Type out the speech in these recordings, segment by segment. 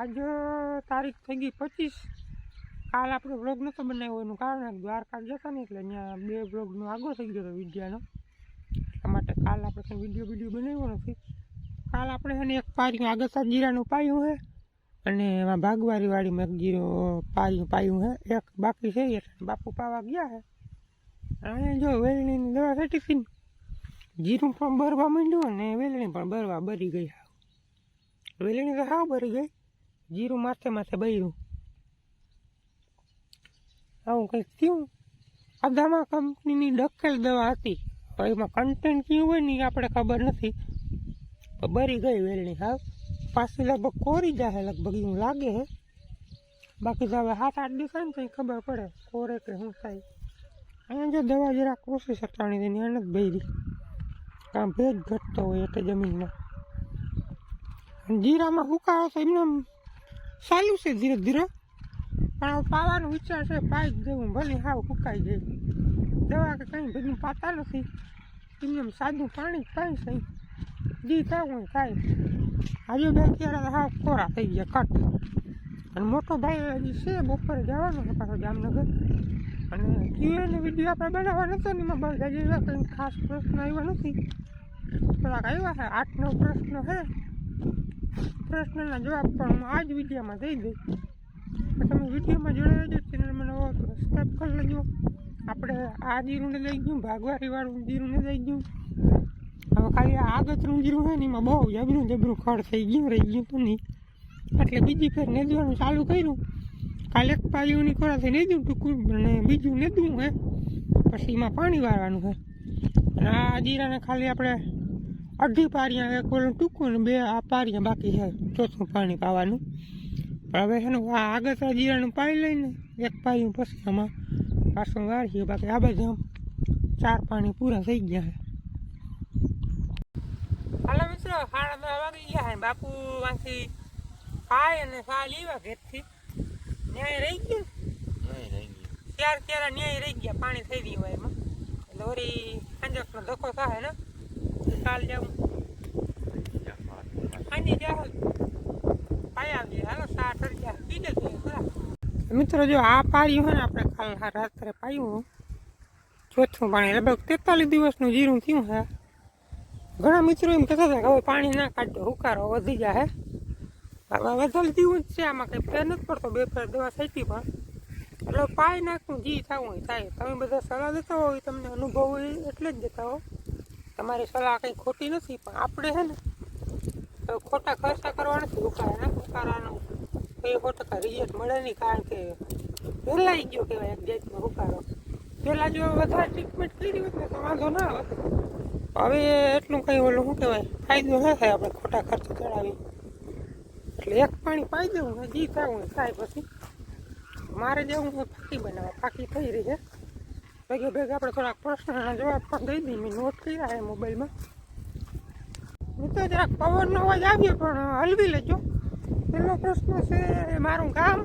આજ તારીખ થઈ ગઈ પચીસ. કાલ આપણે બ્લોગ નહોતો બનાવ્યો, એનું કારણ દ્વારકા જતા ને એટલે ત્યાં બે બ્લોગનો આગો થઈ ગયો હતો વિડીયાનો એટલા માટે કાલ આપણે કંઈ વીડિયો વીડિયો બનાવ્યો નથી. કાલ આપણે છે ને એક પાર્યું આગળ જીરાનું પાયું છે અને એમાં ભાગવારીવાળીમાં એક જીરો પાયું પાયું છે. એક બાકી છે એટલે બાપુ પાવા ગયા છે. અહીંયા જો વેલણીની દવા છટી હતી જીરું પણ બરવા માંડ્યું અને વેલણી પણ બરવા બરી ગઈ. વેલણી તો સાવ બરી ગઈ. જીરું માથે માથે બૈરું. આવું કંઈક થયું. અદામા કંપનીની ડકેલ દવા હતી. તો એમાં કન્ટેન્ટ કયું હોય ને આપણે ખબર નથી. બરી ગઈ વેલણી હા? પાછી લગભગ કોરી જાય લગભગ, એવું લાગે, હે? બાકી તો હવે સાત આઠ દિવસ ને કંઈ ખબર પડે, કોરે કે શું થાય. અહીંયા જો દવા જરાક ઓછી સટાણી દે ત્યાં નથી બરી આમ ભેજ ઘટતો હોય એટલે જમીનમાં. જીરામાં હુકારો તો એમને આમ ચાલુ છે ધીરે ધીરે. પણ હવે પાવાનો વિચાર છે, પાઈ જવું ભલે હાવ ફૂકાઈ જાય. દવા કે કંઈ બધું પાતા નથી. આમ સાદું પાણી જ છે. જી થવું થાય. આજે બે ક્યારે હાવ કોરા થઈ ગયા કટ અને મોટો ભાઈ હજી છે, બપોરે જવાનો છે પાછો જામનગર. અને ક્યુએનો વીડિયો આપણે બનાવવાનો હતો ને, એમાં હજી એવા કંઈ ખાસ પ્રશ્ન આવ્યા નથી. થોડાક આવ્યા છે, આઠ નવ પ્રશ્ન છે. પ્રશ્નના જવાબ પણ હું આ જ વિડીયોમાં દઈ દઈશ તમે વિડીયોમાં જોડાઈ રહેજો ચેનલમાં મને સબસ્ક્રાઈબ કરી લેજો. આપણે આ જીરુંને લઈ ગયું, ભાગવારીવાળું જીરુંને લઈ ગયું. હવે ખાલી આ જીરું હોય ને એમાં બહુ જબરું જબરું ખડ થઈ ગયું, રહી ગયું તું નહીં. એટલે બીજી ફેર નેદવાનું ચાલુ કર્યું. કાલે પાલીઓની કોરાથી નેદ્યું ટૂંકું, અને બીજું નેદવું હે. પછી એમાં પાણી વાળવાનું છે અને આ જીરાને ખાલી આપણે અઢી પારિયા એક ઓલું ટૂંકું ને બે આ પારિયા બાકી છે ચોથું પાણી પાવાનું. પણ હવે છે ને આ આગળ જીરાનું પાણી લઈને એક પાયું પછી આમાં પાછું વાળીએ. બાકી આ બાજુ આમ ચાર પાણી પૂરા થઈ ગયા છે. હાલો મિત્રો સાડા દસ વાગી ગયા છે. બાપુ માંથી ખાય અને સા લેવા ઘેરથી. ન્યાય રહી ગયું? ત્યારે ત્યારે ન્યાય રહી ગયા પાણી થઈ ગયું એમાં. એટલે વળી સાંજકનો ધક્કો થાય ને. કાલ જવું મિત્રો, જો આ પાડ્યું હોય ને આપણે કાલ રાત્રે પાયું ચોથું પાણી. લગભગ તેતાલીસ દિવસનું જીરું થયું છે ઘણા મિત્રો એમ કહેતા હતા કે હવે પાણી ના કાઢો, હુકારો વધી જાય હવે વધારે જીવું જ છે, આમાં કંઈ ફેર નથી પડતો. બે ફેર દવા છાંટી પણ. એટલે પાય નાખવું જી થવું થાય. તમે બધા સલાહ દેતા હોય, તમને અનુભવ હોય એટલે જ દેતા હો. તમારી સલાહ કંઈ ખોટી નથી, પણ આપણે છે ને, તો ખોટા ખર્ચા કરવા નથી ઉકાળા ના ઉકાળાનું એ સો ટકા રિઝલ્ટ મળે નહીં, કારણ કે પહેલાઈ ગયો કહેવાય એક જાતનો ઉકાળો. પહેલાં જો વધારે ટ્રીટમેન્ટ કરી હોત ને, તો વાંધો ના આવે. હવે એટલું કંઈ ઓલું શું કહેવાય, ફાયદો ના થાય આપણે ખોટા ખર્ચ ચડાવી એટલે એક પાણી પાઈ દેવું જી થવું થાય પછી. મારે જવું હોય ફાંકી બનાવવા ફાંકી થઈ રહી છે. ભેગે ભેગા આપણે થોડાક પ્રશ્નના જવાબ પણ દઈ દઈએ. મેં નોટ કર્યા એ મોબાઈલમાં. મિત્રો જરાક પવનનો અવાજ આવ્યો, પણ હલવી લેજો. પહેલો પ્રશ્ન છે મારું ગામ,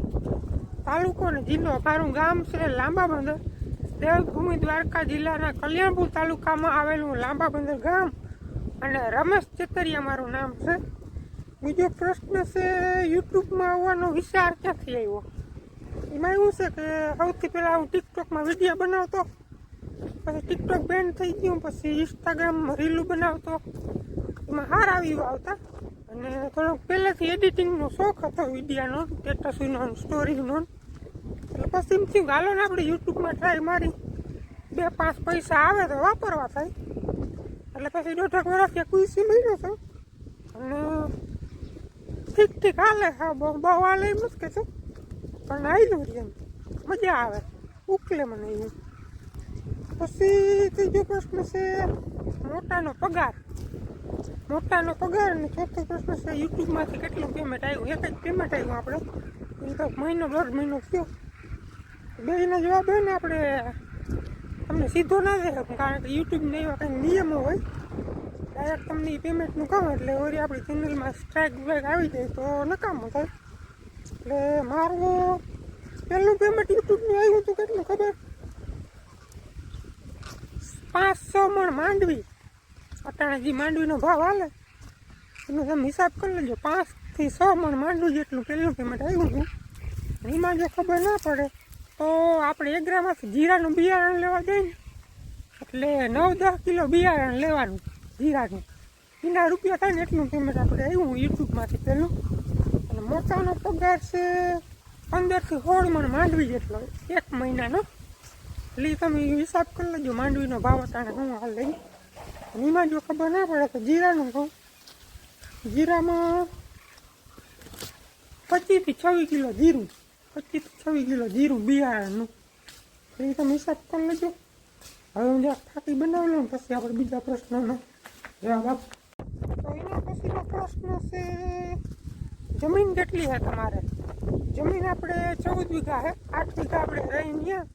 તાલુકો અને જિલ્લો. મારું ગામ છે લાંબા બંદર દેવભૂમિ દ્વારકા જિલ્લાના કલ્યાણપુર તાલુકામાં આવેલું લાંબા બંદર ગામ અને રમેશ ચેતરિયા મારું નામ છે. બીજો પ્રશ્ન છે, યુટ્યુબમાં આવવાનો વિચાર ક્યાંથી આવ્યો? એમાં એવું છે કે સૌથી પહેલાં હું ટિકટોકમાં વીડિયો બનાવતો, પછી ટિકટોક બેન થઈ ગયું, પછી ઇન્સ્ટાગ્રામમાં રીલું બનાવતો. એમાં હાર આવી આવતા અને થોડોક પહેલેથી એડિટિંગનો શોખ હતો વિડીયાનો સ્ટેટસનો સ્ટોરીનો એટલે પછી એમ થયું ગાલો ને આપણે યુટ્યુબમાં ટ્રાય મારી. બે પાંચ પૈસા આવે તો વાપરવા થાય. એટલે પછી દોઢેક વર્ષથી કુઈસી મળ્યો છું. અને ઠીક ઠીક હાલે હા બહુ બહુ હાલે એમ કે કહેતો પણ આવેલું રહી એમ. મજા આવે. ઉકલે મને એવું. પછી ત્રીજો પ્રશ્ન છે, મોટાનો પગાર. મોટાનો પગાર અને ચોથો પ્રશ્ન છે, યુટ્યુબમાંથી કેટલું પેમેન્ટ આવ્યું એક જ પેમેન્ટ આવ્યું આપણે. એ તો મહિનો દોઢ મહિનો થયો. બેના જવાબ હોય ને આપણે, તમને સીધો ના દે કારણ કે યુટ્યુબને એવા કંઈ નિયમો હોય. ડાયરેક્ટ તમને એ પેમેન્ટનું કામ એટલે વળી આપણી ચેનલમાં સ્ટ્રાઇક બ્રેક આવી જાય તો નકામો થાય. એટલે મારું પહેલું પેમેન્ટ યુટ્યુબનું આવ્યું હતું, કેટલું ખબર? પાંચસો મણ માંડવી. અટાણે જે માંડવીનો ભાવ હાલે, એનો તમે હિસાબ કરી લેજો. પાંચથી છ મણ માંડવું જેટલું પહેલું પેમેન્ટ આવ્યું હતું. એમાં જો ખબર ના પડે, તો આપણે એક ગ્રામમાંથી જીરાનું બિયારણ લેવા જઈએ એટલે નવ દસ કિલો બિયારણ લેવાનું જીરાનું. એના રૂપિયા થાય ને એટલું પેમેન્ટ આપણે આવ્યું યુટ્યુબમાંથી પેલું અને મોટાનો પગાર છે પંદરથી સોળ મણ માંડવી જેટલો. એક મહિનાનો. એટલે તમે હિસાબ કરી લેજો, માંડવીનો ભાવ અટાણે હું હાલ લઈ. અને એમાં જો ખબર ના પડે તો જીરાનું કહું જીરામાં પચીસથી છવ્વીસ કિલો જીરું, પચીસથી છવ્વીસ કિલો જીરું બિયારણનું. એટલે તમે હિસાબ કરી લેજો. હવે હું જ્યાં થાકી બનાવી લઉં પછી આપણે બીજા પ્રશ્નનો જવાબ આપ. તો એના પછીનો પ્રશ્ન છે જમીન કેટલી છે તમારે? જમીન આપણે ચૌદ વીઘા છે. આઠ વીઘા આપણે રહી ત્યાં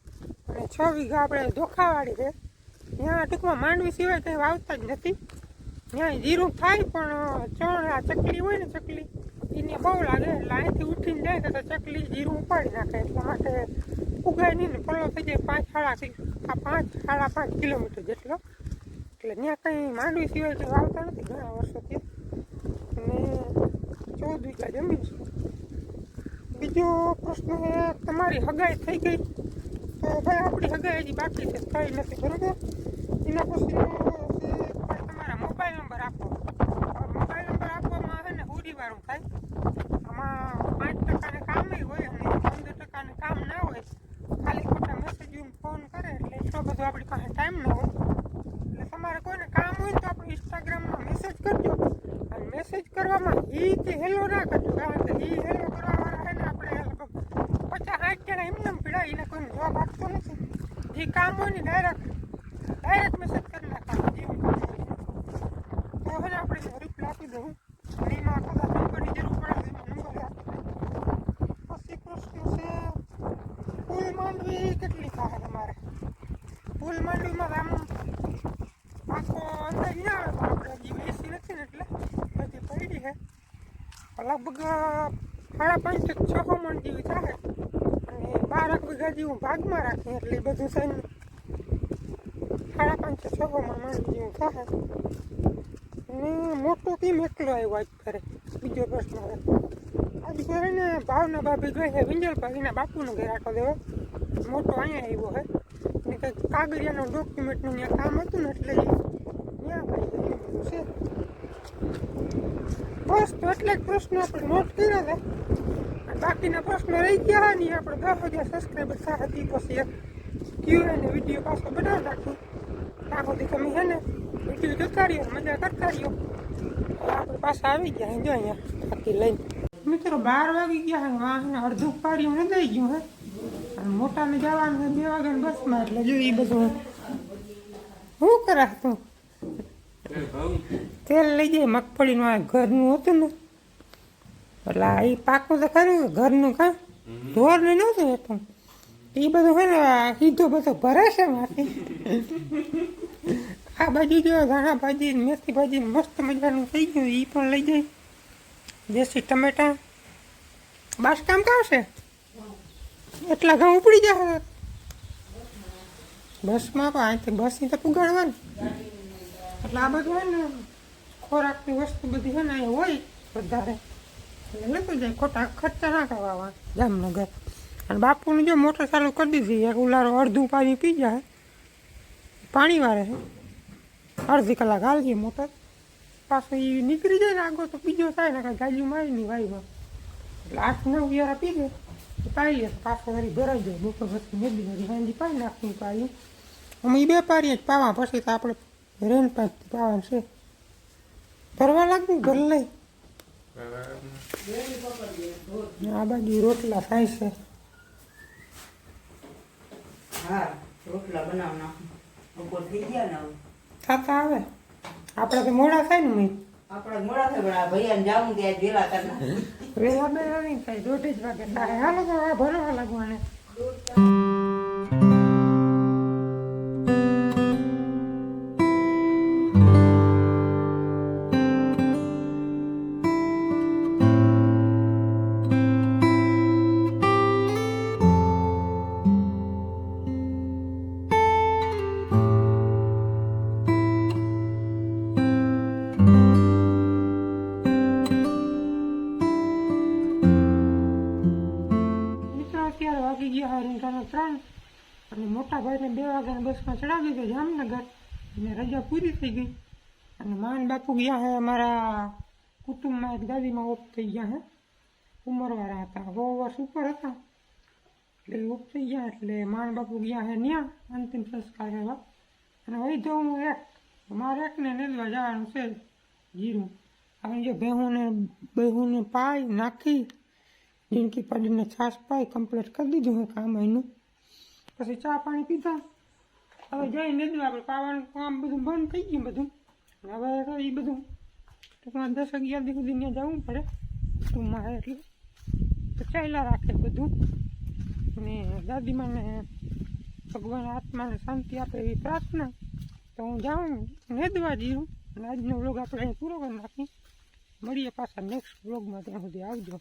અને છ વીઘા આપણે ધોખાવાળી છે. ત્યાં ટૂંકમાં માંડવી સિવાય કંઈ વાવતા જ નથી. ત્યાં જીરું થાય, પણ ચણ, આ ચકલી હોય ને ચકલી એને બહુ લાગે. એટલે અહીંથી ઉઠીને જાય તો ચકલી જીરું ઉપાડી નાખે. એટલા માટે ઉગાય નહીં ને પલો થઈ જાય પાંચ સાડા પાંચ સાડા પાંચ કિલોમીટર જેટલો. એટલે ત્યાં કંઈ માંડવી સિવાય કંઈ વાવતા નથી. ઘણા વર્ષોથી. ચૌદ વીઘા જમીન છે. બીજો પ્રશ્ન તમારી હગાઈ થઈ ગઈ. તો ભાઈ, આપણી હગાઈ હજી બાકી છે થઈ નથી, બરોબર? એના પછી તમારા મોબાઈલ નંબર આપો. મોબાઈલ નંબર આપવામાં આવે ને હુડીવાળું થાય. આમાં પાંચ ટકાને કામ હોય અને પંદર ટકાને કામ ના હોય ખાલી ખોટા મેસેજ ફોન કરે એટલે એટલો બધો આપણી પાસે ટાઈમ ન હોય એટલે તમારે કોઈને કામ હોય ને તો આપણે ઇન્સ્ટાગ્રામમાં મેસેજ કરજો અને મેસેજ કરવામાં ઈ તે હેલો ના કરજો કારણ કે ઈ હેલો કરવાવાળા છે ને આપણે લગભગ પચાસ સાઠ જણા એમને એમ પીડા એને કોઈને જવાબ આપતો નથી જે કામ હોય ને ડાયરેક્ટ ડાયરેક્ટ મેસેજ કરી નાખવાનો જેવું કામ હોય તો હવે આપણે એનો રિપ્લાય આપી દઉં અને એમાં કદાચ નંબરની જરૂર પડે તો એમાં નંબર આપી દઉં પછી પ્રશ્ન છે ફૂલ માંડવી તમારે. ફૂલ મંડીમાં આમ આખો અંદર ના આવે નથી ને એટલે બધી પડી છે. લગભગ સાડા પાંચ છ મણ જેવી થાય અને બારક વીઘા જેવું ભાગમાં રાખીએ એટલે બધું થઈને સાડા પાંચ છ મણ માંડવી જેવું થાય. ને મોટો કેમ એકલો આવ્યો આજ ઘરે બીજો પ્રશ્ન આજ ઘરે ને ભાવના ગઈ છે વિંજલ પર બાપુનું ઘેર આટો દેવો મોટો અહીંયા આવ્યો હે. ને કંઈક કાગળિયાનો ડોક્યુમેન્ટનું ત્યાં કામ હતું ને એટલે ત્યાં ભાઈ છે. બસ તો એટલે પ્રશ્નો આપણે નોટ કર્યા હતા. બાકીના પ્રશ્નો રહી ગયા ને આપણે દસ હજાર સબસ્ક્રાઈબર થાય હતી. પછી એક ક્યુ અને વીડિયો પાછો બનાવી નાખ્યું ત્યાં સુધી તમે છે ને વીડિયો જોતા રહ્યો મજા કરતા રહ્યો આપણે પાછા આવી ગયા જો અહીંયા બાકી લઈને. મિત્રો બાર વાગી ગયા હે, વાહને અડધું પાડ્યું ને દઈ ગયું હે. મોટાને જવાનું હોય બે વાગે બસમાં એટલે જો એ બધું શું કરા તું તેલ લઈ જાય, મગફળીનું આ ઘરનું હતું ને. એટલે એ પાકું તો ખરું, ઘરનું કાં? ઢોર ને નહોતું હતું. એ બધું હોય ને સીધો બધો ભરે છે માથી આ બાજુ જો ધાણા ભાજી મેથી ભાજી મસ્ત મજાનું થઈ ગયું એ પણ લઈ જાય. દેશી ટમેટા. બાસ કામ કાવશે એટલા ઘઉં ઉપડી જાય બસમાં પણ અહીંથી બસની તો પુગાડવાની. એટલે આ બધું હોય ને, ખોરાકની વસ્તુ બધી છે ને અહીં હોય વધારે. એટલે લેતું જાય, ખોટા ખર્ચા ના કરવા જામનગર. અને બાપુને જો મોટર ચાલુ કરી દીધી, એક ઉલારો અડધું પાણી પી જાય. પાણી છે. અડધી કલાક હાલજે મોટર. પાછો એ નીકળી જાય ને આગળ તો બીજો થાય ને કાંઈ ગાજુ મારી નહીં વાયમાં. એટલે આઠ નવ યારા પી દે પાઈ લે પાછો વળી ભરાઈ જાય બપોર પછી મેદી વળી સાંજે પાઈ નાખવું પાયું અમે ઈ બે પારીએ જ પાવા પછી તો આપણે રેન પાંચ પાવાનું છે ભરવા લાગ્યું ઘર લઈ આ બાજુ રોટલા થાય છે થતા આવે આપણે તો મોડા થાય ને મેં આપણે મોડા થાય પણ આ ભૈયાને જાવું ત્યાં વેલા કરના વેલા નહીં થાય દોઢ જ વાગે થાય. હાલો તો ભરવા લાગવાને. મોટા ભાઈને બે વાગ્યાની બસમાં ચડાવી ગયો જામનગર. અને રજા પૂરી થઈ ગઈ. અને માન બાપુ ગયા હે અમારા કુટુંબમાં, એક દાદીમાં ઓફ થઈ ગયા હે. ઉંમરવાળા હતા. સો વર્ષ ઉપર હતા. એટલે ઓફ થઈ ગયા, એટલે માન બાપુ ગયા હે ત્યાં અંતિમ સંસ્કાર એવા અને વહી જાઉં હું એક, મારે એકને નેલવા જવાનું છે જીરું. હવે જો બેહુને બેહુને પાઈ નાખી જિંદગી પડીને છાશ પાઈ કમ્પ્લીટ કરી દીધું હું કામ એનું. પછી ચા પાણી પીધા. હવે જઈને લીધું આપણે પાવાનું કામ બધું બંધ થઈ ગયું બધું. હવે એ બધું ટૂંકમાં દસ અગિયાર દી સુધી ત્યાં જવું પડે. ટૂંકમાં એટલે. તો ચાલ્યા રાખે બધું. અને દાદીમાને ભગવાન આત્માને શાંતિ આપે એવી પ્રાર્થના. તો હું જાઉં, નેદવા જીરું અને આજનો વ્લોગ આપણે અહીં પૂરો કરી નાખી મળીએ પાછા નેક્સ્ટ વ્લોગમાં ત્યાં સુધી આવજો.